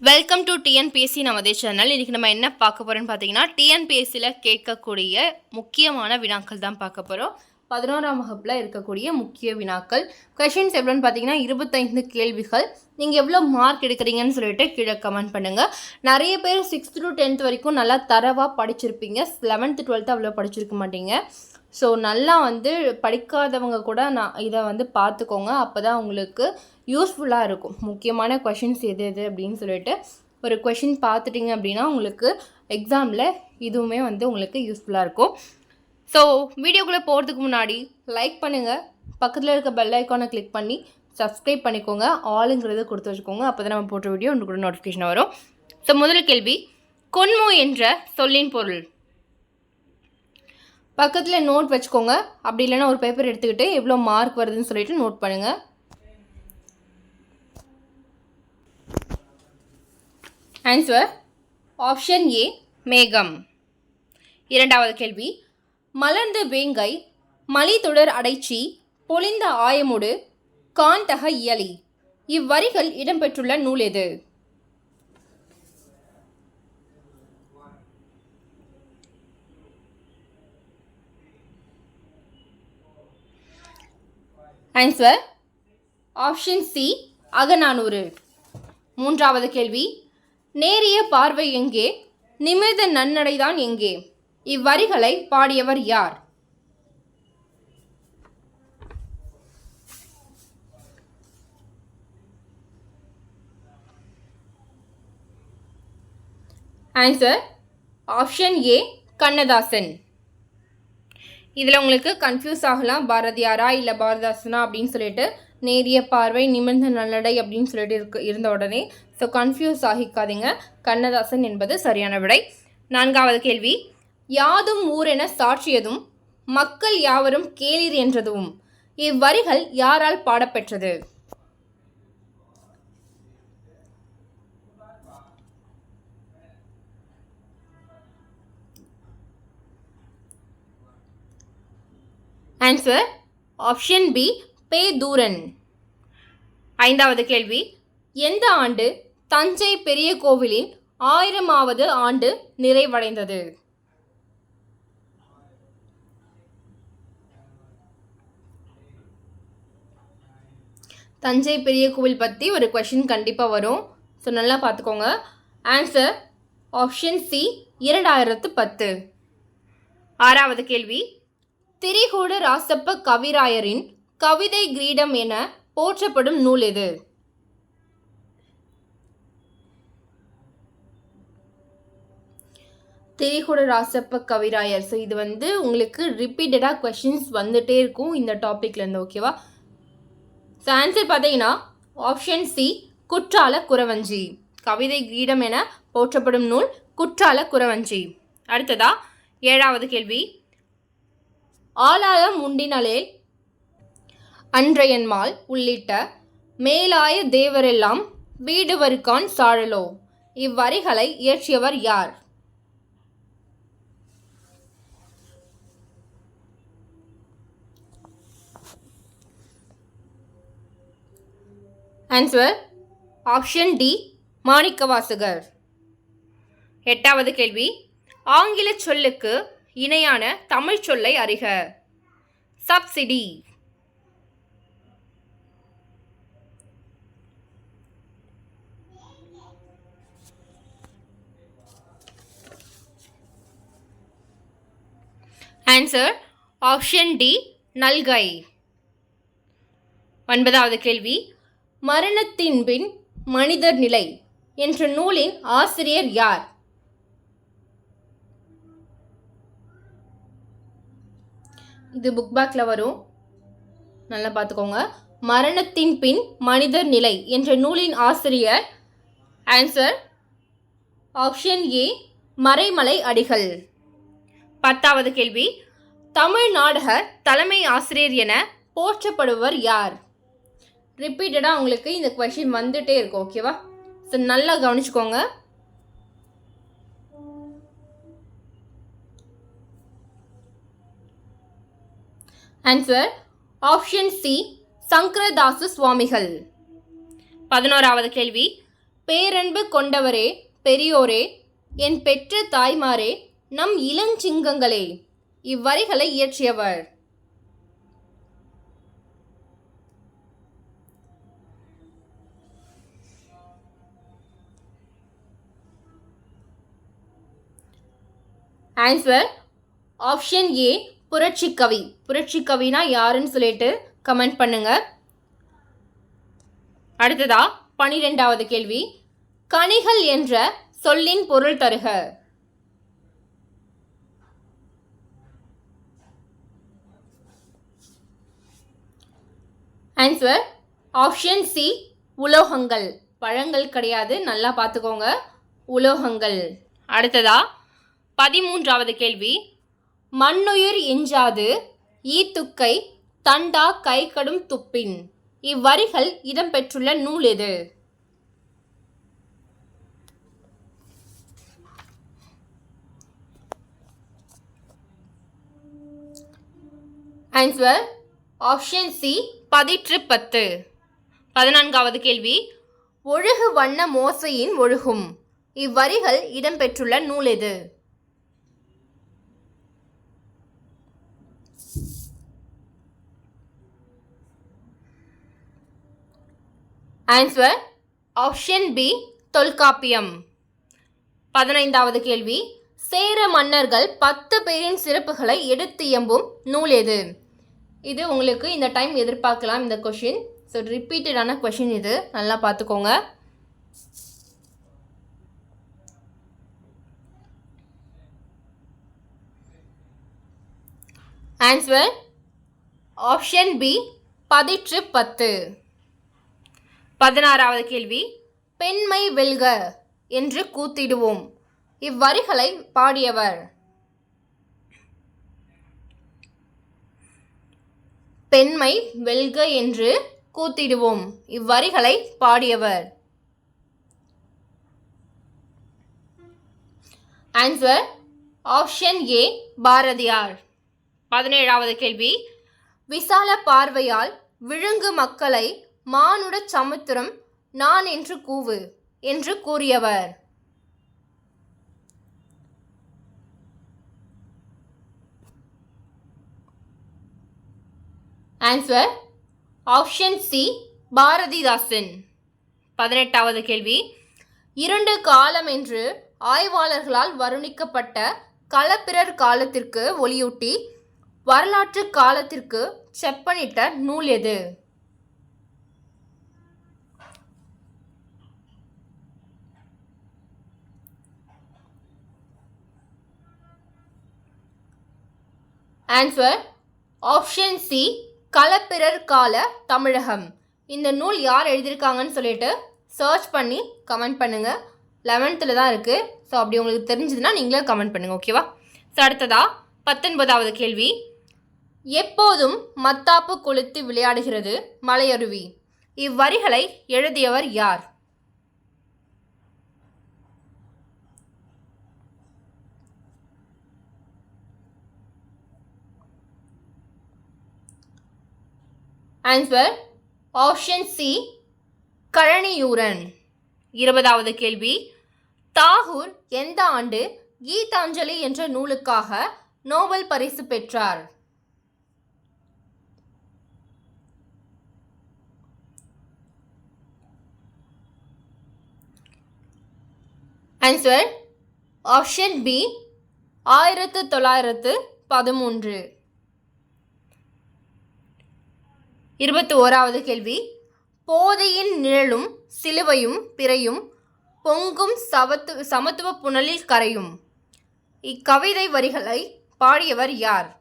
Welcome to TNPSC நமதே channel இன்றைக்கி நம்ம என்ன பார்க்க போகிறோம்னு பார்த்தீங்கன்னா டிஎன்பிஎஸ்சியில் கேட்கக்கூடிய முக்கியமான வினாக்கள் தான் பார்க்க போகிறோம் பதினோராம் வகுப்பில் இருக்கக்கூடிய முக்கிய வினாக்கள். கொஷின்ஸ் எவ்வளோன்னு பார்த்தீங்கன்னா இருபத்தைந்து கேள்விகள். நீங்கள் எவ்வளோ மார்க் எடுக்கிறீங்கன்னு சொல்லிட்டு கீழே கமெண்ட் பண்ணுங்கள் நிறைய பேர் சிக்ஸ்த் டு டென்த் வரைக்கும் நல்லா தரவாக படிச்சிருப்பீங்க. லெவன்த்து டுவெல்த்து அவ்வளோ படிச்சிருக்க மாட்டீங்க. ஸோ நல்லா வந்து படிக்காதவங்க கூட நான் இதை வந்து பார்த்துக்கோங்க. அப்போ தான் உங்களுக்கு யூஸ்ஃபுல்லாக இருக்கும். முக்கியமான கொஷின்ஸ் எது எது அப்படின்னு சொல்லிட்டு ஒரு கொஷின் பார்த்துட்டிங்க அப்படின்னா உங்களுக்கு எக்ஸாமில் இதுவுமே வந்து உங்களுக்கு யூஸ்ஃபுல்லாக இருக்கும். ஸோ வீடியோக்குள்ளே போகிறதுக்கு முன்னாடி லைக் பண்ணுங்கள் பக்கத்தில் இருக்க பெல் ஐக்கானை கிளிக் பண்ணி சப்ஸ்கிரைப் பண்ணிக்கோங்க. ஆளுங்கிறத கொடுத்து வச்சுக்கோங்க. அப்போ தான் நம்ம போட்ட வீடியோ உங்களுக்கு கூட நோட்டிஃபிகேஷன் வரும். ஸோ முதல் கேள்வி. கொன்மோ என்ற சொல்லின் பொருள். பக்கத்தில் நோட் வச்சுக்கோங்க. அப்படி இல்லைன்னா ஒரு பேப்பர் எடுத்துக்கிட்டு எவ்வளோ மார்க் வருதுன்னு சொல்லிட்டு நோட் பண்ணுங்கள் ஆன்சர் ஆப்ஷன் ஏ மேகம் இரண்டாவது கேள்வி மலர்ந்த வேங்கை மலிதொடர் அடைச்சி பொலிந்த ஆயமுடு காந்தக இயலி. இவ்வரிகள் இடம்பெற்றுள்ள நூல் எது? Answer option C Akananuru. மூன்றாவது கேள்வி நேரிய பார்வை எங்கே? நிமிர்ந்த நன்னடைதான் எங்கே? இவ்வரிகளை பாடியவர் யார்? Answer option A Kannadasan. இதில் உங்களுக்கு கன்ஃபியூஸ் ஆகலாம். பாரதியாரா இல்லை பாரதாசனா அப்படின்னு சொல்லிட்டு நேரிய பார்வை நிமிர்ந்த நல்லடை அப்படின்னு சொல்லிட்டு இருக்கு இருந்த உடனே. So confuse ஆகிக்காதீங்க. கண்ணதாசன் என்பது சரியான விடை. நான்காவது கேள்வி. யாதும் ஊரென சாற்றியதும் மக்கள் யாவரும் கேளிர் என்றதும் இவ்வரிகள் யாரால் பாடப்பெற்றது? Answer option B Pe Thooran ஐந்தாவது கேள்வி. எந்த ஆண்டு தஞ்சை பெரிய கோவிலின் ஆயிரமாவது ஆண்டு நிறைவடைந்தது. தஞ்சை பெரிய கோவில் பற்றி ஒரு கொஷின் கண்டிப்பாக வரும். ஸோ நல்லா பார்த்துக்கோங்க. ஆன்சர் ஆப்ஷன் சி இரண்டாயிரத்து பத்து. ஆறாவது கேள்வி. திரிகூட ராசப்ப கவிராயரின் கவிதை கிரீடம் என போற்றப்படும் நூல் எது? திரிகூட ராசப்ப கவிராயர். ஸோ இது வந்து உங்களுக்கு ரிப்பீட்டடாக கொஷின்ஸ் வந்துகிட்டே இருக்கும் இந்த டாப்பிக்லேருந்து ஓகேவா ஸோ ஆன்சர் பார்த்தீங்கன்னா ஆப்ஷன் சி குற்றால குறவஞ்சி கவிதை கீடம் என போற்றப்படும் நூல் குற்றால குறவஞ்சி அடுத்ததா ஏழாவது கேள்வி. ஆலாயம் உண்டினலே அன்றையன்மாள் உள்ளிட்ட மேலாய தேவரெல்லாம் வீடுவருக்கான் சாழலோ. இவ்வரிகளை இயற்றியவர் யார்? Answer option D Manikkavasagar. எட்டாவது கேள்வி ஆங்கில சொல்லுக்கு இணையான தமிழ் சொல்லை அறிக. சப்சிடி ஆன்சர் ஆப்ஷன் டி நல்கை. ஒன்பதாவது கேள்வி மரணத்தின் பின் மனிதர் நிலை என்ற நூலின் ஆசிரியர் யார்? இது புக் பேக்கில் வரும். நல்லா பார்த்துக்கோங்க. மரணத்தின் பின் மனிதர் நிலை என்ற நூலின் ஆசிரியர் ஆன்சர் ஆப்ஷன் ஏ மறைமலை அடிகள். பத்தாவது கேள்வி. தமிழ் நாடக தலைமை ஆசிரியர் என போற்றப்படுவர் யார்? ரிப்பீட்டடாக உங்களுக்கு இந்த கொஷின் வந்துகிட்டே இருக்கும் ஓகேவா ஸோ நல்லா கவனிச்சுக்கோங்க. ஆன்சர் ஆப்ஷன் சி சங்கரதாசு சுவாமிகள். பதினோராவது கேள்வி. பேரன்பு கொண்டவரே பெரியோரே என் பெற்ற தாய்மாரே நம் இளஞ்சிங்கங்களே இவ்வரிகளை இயற்றியவர். ஆன்சர் ஆப்ஷன் ஏ புரட்சி கவி. புரட்சி கவினா யாருன்னு சொல்லிட்டு கமெண்ட் பண்ணுங்க. அடுத்ததா பனிரெண்டாவது கேள்வி. கனிகள் என்ற சொல்லின் பொருள் தருக. ஆன்சர் ஆப்ஷன் சி உலோகங்கள். பழங்கள் கிடையாது நல்லா பார்த்துக்கோங்க. உலோகங்கள். அடுத்ததா பதிமூன்றாவது கேள்வி. மண்ணுயிர் எஞ்சாது ஈத்துக்கை தண்டா கைகடும் துப்பின். இவ்வரிகள் இடம்பெற்றுள்ள நூல் எது? ஆன்சர் ஆப்ஷன் சி பதிற்று பத்து. பதினான்காவது கேள்வி. ஒழுகு வண்ண மோசையின் ஒழுகும். இவ்வரிகள் இடம்பெற்றுள்ள நூல் எது? Answer option B Tolkappiyam. பதினைந்தாவது கேள்வி. சேர மன்னர்கள் பத்து பேரின் சிறப்புகளை எடுத்து எம்பும் நூல் எது? இது உங்களுக்கு இந்த டைம் எதிர்பார்க்கலாம் இந்த கொஷின் ஸோ ரிப்பீட்டடான கொஷின் இது. நல்லா பார்த்துக்கோங்க. ஆன்சர் ஆப்ஷன் பி பதிற்று பத்து. பதினாறாவது கேள்வி. பெண்மை வெல்க என்று கூத்திடுவோம். இவ்வரிகளை பாடியவர். பெண்மை வெல்க என்று கூத்திடுவோம். இவ்வரிகளை பாடியவர். Answer option A Bharathiyar. பதினேழாவது கேள்வி. விசால பார்வையால் விழுங்கு மக்களை மானுடச் சமுத்திரம் நான் என்று கூவு என்று கூறியவர். Answer option C Bharathidasan. பதினெட்டாவது கேள்வி. இரண்டு காலம் என்று ஆய்வாளர்களால் வருணிக்கப்பட்ட களப்பிரர் காலத்திற்கு ஒளியூட்டி வரலாற்று காலத்திற்கு செப்பனிட்ட நூல் எது? ஆன்சர் ஆப்ஷன் சி களப்பிரர் கால தமிழகம். இந்த நூல் யார் எழுதியிருக்காங்கன்னு சொல்லிட்டு சர்ச் பண்ணி கமெண்ட் பண்ணுங்கள் லெவன்த்தில் தான் இருக்குது ஸோ அப்படி உங்களுக்கு தெரிஞ்சதுன்னா நீங்களே கமெண்ட் பண்ணுங்கள் ஓகேவா ஸோ அடுத்ததா பத்தொன்பதாவது கேள்வி. எப்போதும் மத்தாப்பு கொளுத்து விளையாடுகிறது மலையருவி. இவ்வரிகளை எழுதியவர் யார்? ஆன்சர் ஆப்ஷன் சி கழனியூரன் இருபதாவது கேள்வி தாகூர் எந்த ஆண்டு கீதாஞ்சலி என்ற நூலுக்காக நோபல் பரிசு பெற்றார்? ஆன்சர் ஆப்ஷன் பி ஆயிரத்து தொள்ளாயிரத்து பதிமூன்று. இருபத்தி ஓராவது கேள்வி. போதையின் நிழலும் சிலுவையும் பிறையும் பொங்கும் சவத்து சமத்துவ புனலில் கரையும். இக்கவிதை வரிகளை பாடியவர் யார்?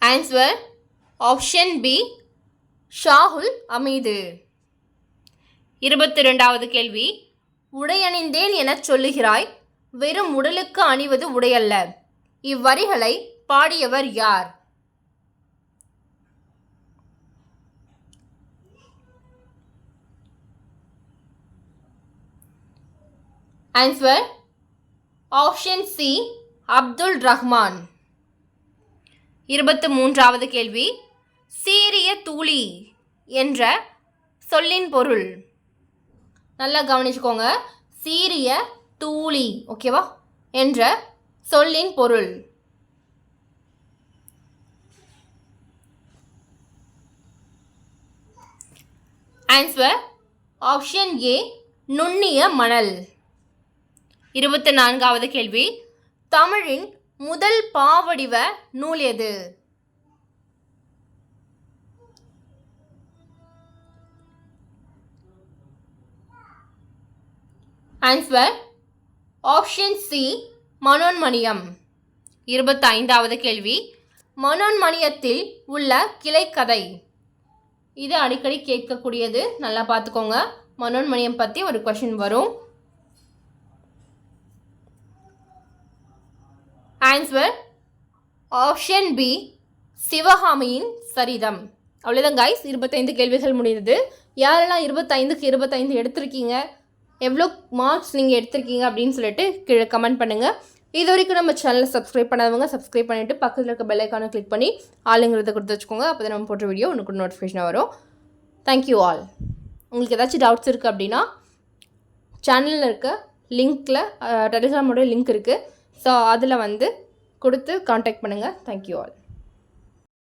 Answer option B Shahul Hameed இருபத்தி ரெண்டாவது கேள்வி. உடையணிந்தேன் எனச் சொல்லுகிறாய். வெறும் உடலுக்கு அணிவது உடையல்ல. இவ்வரிகளை பாடியவர் யார்? Answer option C Abdul Rahman இருபத்து மூன்றாவது கேள்வி. சீரிய தூளி என்ற சொல்லின் பொருள். நல்லா கவனிச்சுக்கோங்க. சீரிய தூளி ஓகேவா? என்ற சொல்லின் பொருள். ஆன்சர் ஆப்ஷன் ஏ நுண்ணிய மணல். இருபத்தி நான்காவது கேள்வி. தமிழின் முதல் பாவடிவ நூல் எது? Answer option C Manonmaniyam. இருபத்தைந்தாவது கேள்வி. மனோன்மணியத்தில் உள்ள கிளைக்கதை. இது அடிக்கடி கேட்கக்கூடியது நல்லா பார்த்துக்கோங்க. மனோன்மணியம் பற்றி ஒரு கொஷின் வரும். ஆன்சர் ஆப்ஷன் பி சிவகாமியின் சரிதம். அவ்வளோதான் கைஸ் இருபத்தைந்து கேள்விகள் முடிந்தது. யாரெல்லாம் இருபத்தைந்துக்கு இருபத்தைந்து எடுத்திருக்கீங்க? எவ்வளோ மார்க்ஸ் நீங்கள் எடுத்திருக்கீங்க அப்படின்னு சொல்லிட்டு கீழே கமெண்ட் பண்ணுங்கள் இது வரைக்கும் நம்ம சேனலை சப்ஸ்கிரைப் பண்ணாதவங்க சப்ஸ்கிரைப் பண்ணிவிட்டு பக்கத்தில் இருக்க பெல்லைக்கானை கிளிக் பண்ணி ஆளுங்கிறத கொடுத்து வச்சுக்கோங்க. அப்போ தான் நம்ம போட்ட வீடியோ உனக்கு நோட்டிஃபிகேஷன் வரும். தேங்க்யூ ஆல் உங்களுக்கு ஏதாச்சும் டவுட்ஸ் இருக்குது அப்படின்னா சேனலில் இருக்க லிங்க்கில் டெலிகிராமோட லிங்க் இருக்குது ஸோ அதில் வந்து கொடுத்து காண்டாக்ட் பண்ணுங்கள் தேங்க்யூ ஆல்